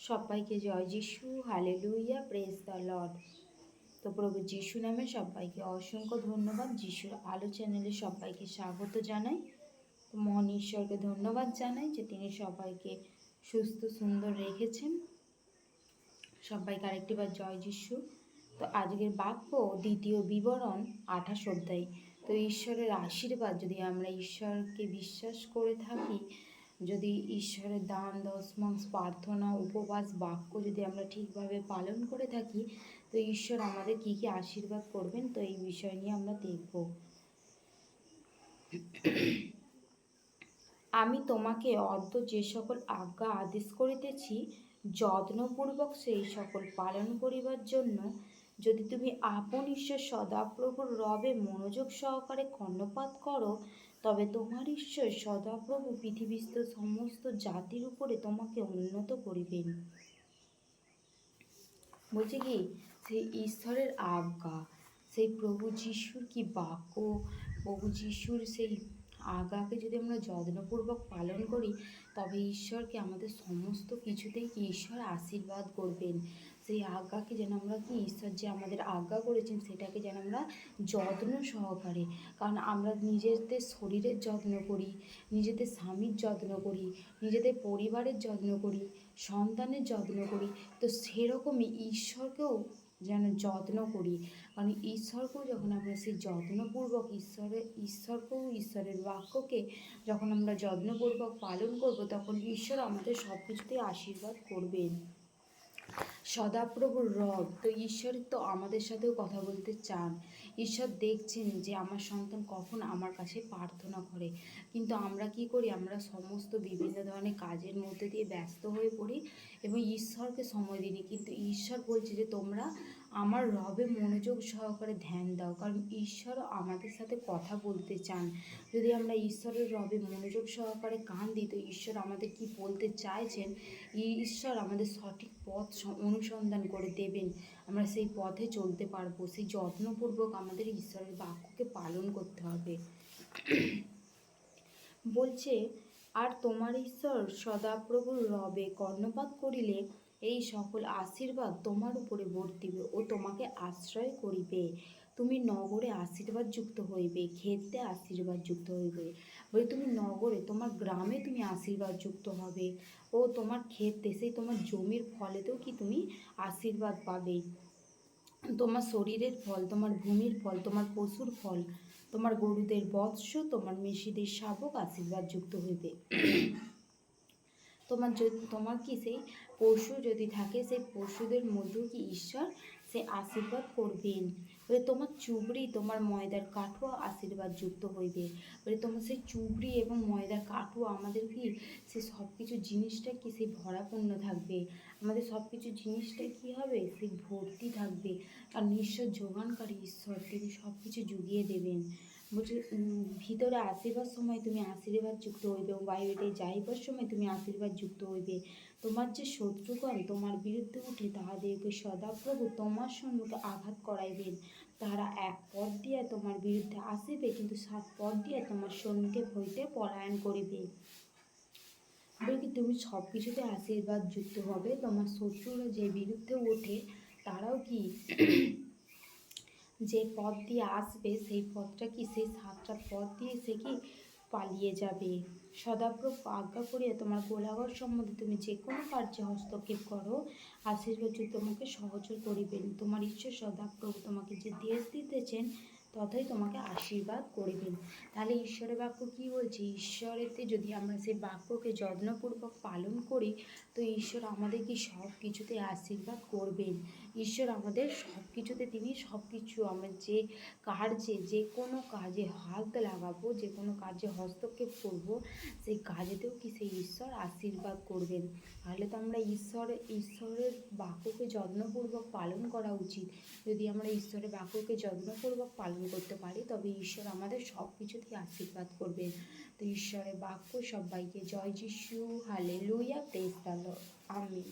সবাইকে জয় যিশু হালে লুইয়া প্রেস দ্য লর্ড তো প্রভু যিশু নামে সবাইকে অসংখ্য ধন্যবাদ। যিশুর আলো চ্যানেলে সবাইকে স্বাগত জানাই। মহান ঈশ্বরকে ধন্যবাদ জানাই যে তিনি সবাইকে সুস্থ, সুন্দর রেখেছেন। সবাইকে আরেকটিবার জয় যিশু। তো আজকের বাক্য, দ্বিতীয় বিবরণ, আঠাশ অধ্যায়। তো ঈশ্বরের আশীর্বাদ, যদি আমরা ঈশ্বরকে বিশ্বাস করে থাকি যদি ঈশ্বরের দান দশমাংশ প্রার্থনা, উপবাস, বাক্য যদি আমরা ঠিকভাবে পালন করে থাকি, তো ঈশ্বর আমাদের কি কি আশীর্বাদ করবেন, তো এই বিষয় নিয়ে আমরা দেখব। আমি তোমাকে অদ্য যে সকল আজ্ঞা আদেশ করিতেছি, যত্নপূর্বক সেই সকল পালন করিবার জন্য, যদি তুমি আপন ঈশ্বর সদাপ্রভুর রবে মনোযোগ সহকারে কর্ণপাত করো তবে তোমার ঈশ্বর সদাপ্রভু পৃথিবীস্থ সমস্ত জাতির উপরে তোমাকে উন্নত করিবেন। বলছে কি সেই ঈশ্বরের আজ্ঞা, সেই প্রভু যিশুর কি বাক্য, প্রভু যিশুর সেই আজ্ঞাকে যদি আমরা যত্নপূর্বক পালন করি, তবে ঈশ্বরকে আমাদের সমস্ত কিছুতেই ঈশ্বর আশীর্বাদ করবেন। সেই আজ্ঞাকে যেন আমরা কি ঈশ্বর যে আমাদের আজ্ঞা করেছেন সেটাকে যেন আমরা যত্ন সহকারে, কারণ আমরা নিজেদের শরীরের যত্ন করি, নিজেদের স্বামীর যত্ন করি, নিজেদের পরিবারের যত্ন করি, সন্তানের যত্ন করি, তো সেরকমই ঈশ্বরকেও যেন যত্ন করি। কারণ ঈশ্বরকেও যখন আমরা সেই যত্নপূর্বক ঈশ্বরের ঈশ্বরকেও, ঈশ্বরের বাক্যকে যখন আমরা যত্নপূর্বক পালন করব, তখন ঈশ্বর আমাদের সব কিছুতেই আশীর্বাদ করবেন। সদাপ্রভুর রব। তো ঈশ্বর তো আমাদের সাথেও কথা বলতে চান। ঈশ্বর দেখছেন যে আমার সন্তান কখন আমার কাছে প্রার্থনা করে। কিন্তু আমরা কি করি? আমরা সমস্ত বিভিন্ন ধরনের কাজের মধ্যে দিয়ে ব্যস্ত হয়ে পড়ি এবং ঈশ্বরকে সময় দিই কিন্তু ঈশ্বর বলছে যে তোমরা আমার রবে মনোযোগ সহকারে ধ্যান দাও, কারণ ঈশ্বরও আমাদের সাথে কথা বলতে চান। যদি আমরা ঈশ্বরের রবে মনোযোগ সহকারে কান দিই, তো ঈশ্বর আমাদের কি বলতে চাইছেন? ঈশ্বর আমাদের সঠিক পথ অনুসন্ধান করে দেবেন। আমরা সেই পথে চলতে পারব, সেই যত্নপূর্বক আমাদের ঈশ্বরের বাক্যকে পালন করতে হবে। বলছে, আর তোমার ঈশ্বর সদাপ্রভুর রবে কর্ণপাত করিলে এই সকল আশীর্বাদ তোমার উপরে বর্তিবে ও তোমাকে আশ্রয় করিবে। তুমি নগরে আশীর্বাদ যুক্ত হইবে ক্ষেত্রে আশীর্বাদ যুক্ত হইবে। বলে, তুমি নগরে, তোমার গ্রামে তুমি আশীর্বাদ যুক্ত হবে ও তোমার ক্ষেত্রে সেই তোমার জমির ফলেতেও কি তুমি আশীর্বাদ পাবে? তোমার শরীরের ফল, তোমার ভূমির ফল, তোমার পশুর ফল, তোমার গরুদের বৎস, তোমার মেশিদের শাবক আশীর্বাদ যুক্ত হইবে। তোমার যদি তোমার কি সেই পশু যদি থাকে, সেই পশুদের মধ্যেও কি ঈশ্বর সে আশীর্বাদ করবেন? বলে তোমার চুবড়ি, তোমার ময়দার কাঠুয়া আশীর্বাদ যুক্ত হইবে। বলে তোমার সেই চুবড়ি এবং ময়দার কাঠুয়া, আমাদের কি সে সব কিছু জিনিসটা কি সেই ভরাপূর্ণ থাকবে? আমাদের সব কিছু জিনিসটা কি হবে? সেই ভর্তি থাকবে। আর নিঃস্ব যোগানকারী ঈশ্বর, তিনি সব কিছু জুগিয়ে দেবেন। বলছে ভিতরে আসিবার সময় তুমি আশীর্বাদ যুক্ত হইবে এবং বাইরে যাইবার সময় তুমি আশীর্বাদ যুক্ত হইবে। তোমার যে শত্রুগণ তোমার বিরুদ্ধে উঠে তাহাদেরকে সদাপ্রভু তোমার সম্মুখে আঘাত করাইবেন। তারা এক পথ দিয়া তোমার বিরুদ্ধে আসিবে, কিন্তু সাত পথ দিয়া তোমার সম্মুখে হইতে পলায়ন করিবে। বলি তুমি সব কিছুতে আশীর্বাদ যুক্ত হবে? তোমার শত্রুরা যে বিরুদ্ধে ওঠে, তারাও কি যে পথ দিয়ে আসবে, সেই পথটা কি, সেই সাতটা পথ দিয়ে সে কি পালিয়ে যাবে? সদাপ্রভ আজ্ঞা করিয়া তোমার গোলাঘর সম্বন্ধে তুমি যে কোনো কার্যে হস্তক্ষেপ করো, আশীর্বাদ তোমাকে সহজ করিবেন। তোমার ঈশ্বর সদাপ্রভু তোমাকে যে দেশ দিতেছেন ততই তোমাকে আশীর্বাদ করিবেন। তাহলে ঈশ্বরের বাক্য কি বলছে? ঈশ্বরেতে যদি আমরা সেই বাক্যকে যত্নপূর্বক পালন করি, তো ঈশ্বর আমাদের কি সব কিছুতে আশীর্বাদ করবেন। ঈশ্বর আমাদের সব কিছুতে তিনি সব কিছু আমরা যে কার্যে, যে কোনো কাজে হাত লাগাবো, যে কোনো কাজে হস্তক্ষেপ করব, সেই কাজেতেও কি সেই ঈশ্বর আশীর্বাদ করবেন? তাহলে তো আমরা ঈশ্বর, ঈশ্বরের বাক্যকে যত্নপূর্বক পালন করা উচিত। যদি আমরা ঈশ্বরের বাক্যকে যত্নপূর্বক পালন করতে পারি, তবে ঈশ্বর আমাদের সব কিছুতেই আশীর্বাদ করবেন তো ঈশ্বরের বাক্য সবাইকে জয় যিশু হালে লুইয়া প্রেস আমি